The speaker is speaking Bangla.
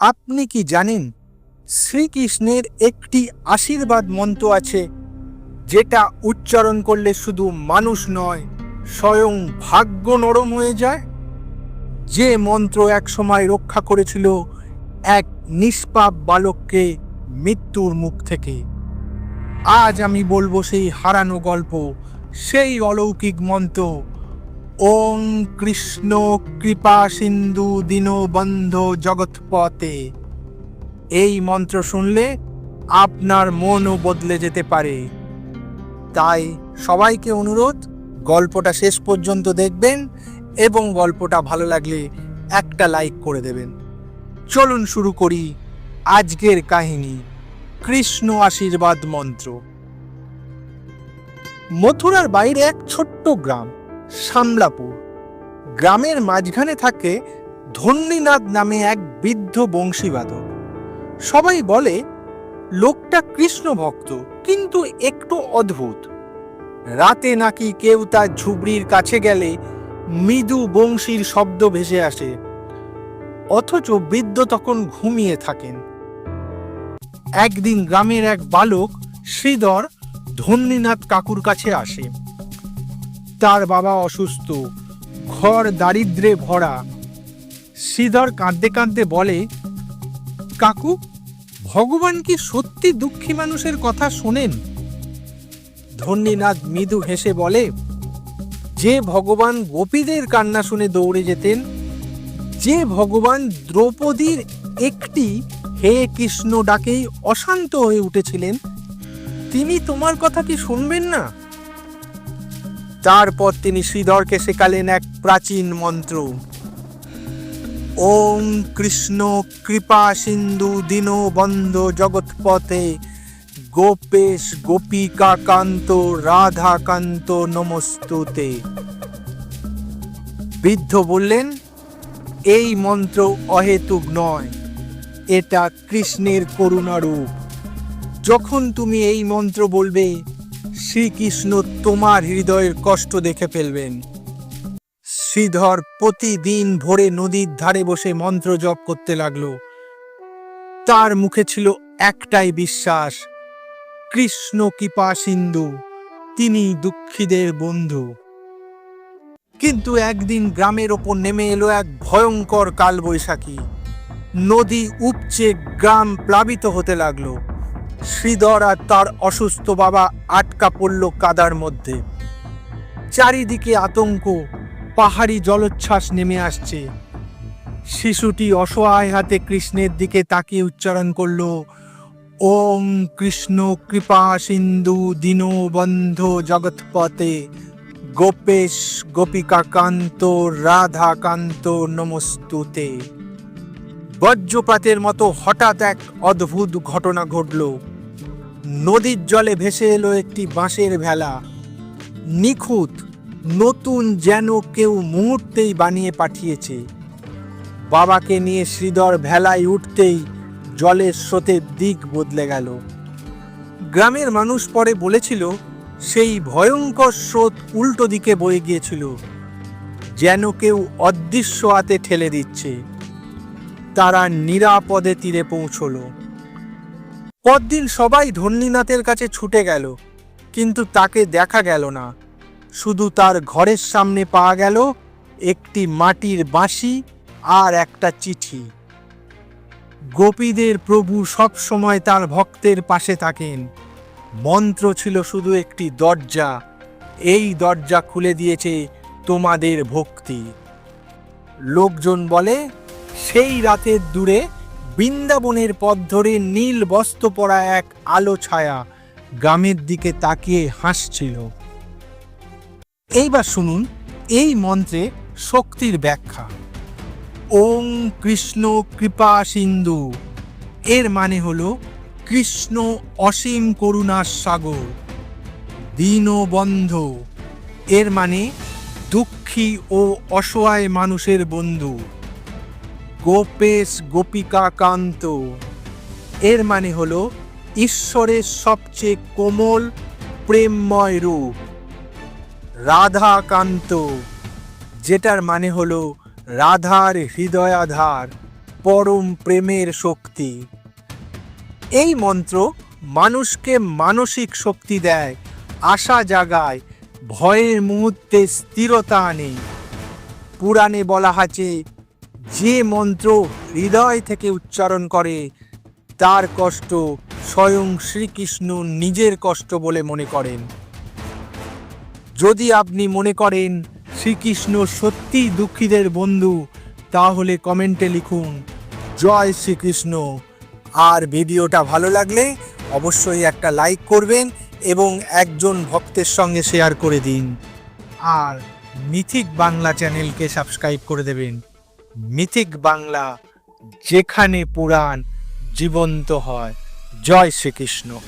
আপনি কি জানেন, শ্রীকৃষ্ণের একটি আশীর্বাদ মন্ত্র আছে, যেটা উচ্চারণ করলে শুধু মানুষ নয়, স্বয়ং ভাগ্য নরম হয়ে যায়? যে মন্ত্র এক সময় রক্ষা করেছিল এক নিষ্পাপ বালককে মৃত্যুর মুখ থেকে। আজ আমি বলব সেই হারানো গল্প, সেই অলৌকিক মন্ত্র। ওম কৃষ্ণ কৃপা সিন্ধু দীনবন্ধ জগৎপথে। এই মন্ত্র শুনলে আপনার মনও বদলে যেতে পারে। তাই সবাইকে অনুরোধ, গল্পটা শেষ পর্যন্ত দেখবেন এবং গল্পটা ভালো লাগলে একটা লাইক করে দেবেন। চলুন শুরু করি আজকের কাহিনী, কৃষ্ণ আশীর্বাদ মন্ত্র। মথুরার বাইরে এক ছোট্ট গ্রাম। সামলাপুর। গ্রামের মাঝখানে থাকে ধন্যীনাথ নামে এক বৃদ্ধ বংশীবাদক। সবাই বলে, লোকটা কৃষ্ণ ভক্ত, কিন্তু একটু অদ্ভুত। রাতে নাকি কেউ তার ঝুবড়ির কাছে গেলে মৃদু বংশীর শব্দ ভেসে আসে। অথচ বৃদ্ধ তখন ঘুমিয়ে থাকেন। একদিন গ্রামের এক বালক শ্রীধর ধন্যীনাথ কাকুর কাছে আসে। তার বাবা অসুস্থ। ঘর দারিদ্রে ভরা। শ্রীধর কাঁদতে কাঁদতে বলে, কাকু, ভগবান কি সত্যি দুঃখী মানুষের কথা শোনেন? ধন্যীনাথ মৃদু হেসে বলে, যে ভগবান গোপীদের কান্না শুনে দৌড়ে যেতেন, যে ভগবান দ্রৌপদীর একটি হে কৃষ্ণ ডাকেই অশান্ত হয়ে উঠেছিলেন, তিনি তোমার কথা কি শুনবেন না? তারপর তিনি শ্রীধরকে শেখালেন এক প্রাচীন মন্ত্র। ওম কৃষ্ণ কৃপা সিন্ধু দীনবন্ধ জগৎপথে, গোপেশ গোপিকা কান্ত রাধা কান্ত নমস্তুতে। বৃদ্ধ বললেন, এই মন্ত্র অহেতুক নয়, এটা কৃষ্ণের করুণারূপ। যখন তুমি এই মন্ত্র বলবে শ্রীকৃষ্ণ তোমার হৃদয়ের কষ্ট দেখে ফেলবেন। শ্রীধর প্রতিদিন ভোরে নদীর ধারে বসে মন্ত্র জপ করতে লাগল। তার মুখে ছিল একটাই বিশ্বাস, কৃষ্ণ কৃপা সিন্ধু, তিনি দুঃখীদের বন্ধু। কিন্তু একদিন গ্রামের ওপর নেমে এলো এক ভয়ঙ্কর কালবৈশাখী। নদী উপচে গ্রাম প্লাবিত হতে লাগল। শ্রীধর আর তার অসুস্থ বাবা আটকা পড়ল কাদার মধ্যে। চারিদিকে আতঙ্ক, পাহাড়ি জলোচ্ছ্বাস নেমে আসছে। শিশুটি অসহায় হাতে কৃষ্ণের দিকে তাকিয়ে উচ্চারণ করল, ওম কৃষ্ণ কৃপা সিন্ধু দীনবন্ধ জগৎপথে। গোপেশ গোপিকা কান্ত রাধা কান্ত নমস্তুতে। বজ্রপাতের মতো হঠাৎ এক অদ্ভুত ঘটনা ঘটল। নদীর জলে ভেসে এলো একটি বাঁশের ভেলা। নিখুঁত, নতুন যেন কেউ মুহূর্তেই বানিয়ে পাঠিয়েছে। বাবাকে নিয়ে শ্রীধর ভেলায় উঠতেই জলের স্রোতের দিক বদলে গেল। গ্রামের মানুষ পরে বলেছিল, সেই ভয়ঙ্কর স্রোত উল্টো দিকে বয়ে গিয়েছিল, যেন কেউ অদৃশ্য হাতে ঠেলে দিচ্ছে। তারা নিরাপদে তীরে পৌঁছলো। পরদিন সবাই ধন্যীনাথের কাছে ছুটে গেল, কিন্তু তাকে দেখা গেল না। শুধু তার ঘরের সামনে পাওয়া গেল একটি মাটির বাঁশি আর একটা চিঠি। গোপীদের প্রভু সব সময় তার ভক্তের পাশে থাকেন। মন্ত্র ছিল শুধু একটি দরজা। এই দরজা খুলে দিয়েছে তোমাদের ভক্তি। লোকজন বলে সেই রাতের দূরে বৃন্দাবনের পথ ধরে নীল বস্ত্র পরা এক আলো ছায়া গ্রামের দিকে তাকিয়ে হাসছিল। এইবার শুনুন এই মন্ত্রে শক্তির ব্যাখ্যা। ওং কৃষ্ণ কৃপা সিন্ধু, এর মানে হল কৃষ্ণ অসীম করুণার সাগর দীনবন্ধ এর মানে দুঃখী ও অসহায় মানুষের বন্ধু। গোপেশ গোপিকা কান্ত এর মানে হলো ঈশ্বরের সবচেয়ে কোমল, প্রেমময় রূপ। রাধাকান্ত, যেটার মানে হলো রাধার হৃদয়াধার, পরম প্রেমের শক্তি। এই মন্ত্র মানুষকে মানসিক শক্তি দেয়, আশা জাগায়, ভয়ের মুহূর্তে স্থিরতা আনে। পুরাণে বলা আছে যে মন্ত্র হৃদয় থেকে উচ্চারণ করে, তার কষ্ট স্বয়ং শ্রীকৃষ্ণ নিজের কষ্ট বলে মনে করেন। যদি আপনি মনে করেন শ্রীকৃষ্ণ সত্যি দুঃখীদের বন্ধু, তাহলে কমেন্টে লিখুন, জয় শ্রীকৃষ্ণ। আর ভিডিওটা ভালো লাগলে অবশ্যই একটা লাইক করবেন এবং একজন ভক্তের সঙ্গে শেয়ার করে দিন। আর মিথিক বাংলা চ্যানেলকে সাবস্ক্রাইব করে দেবেন। মিথিক বাংলা যেখানে পুরাণ জীবন্ত হয়। জয় শ্রীকৃষ্ণ।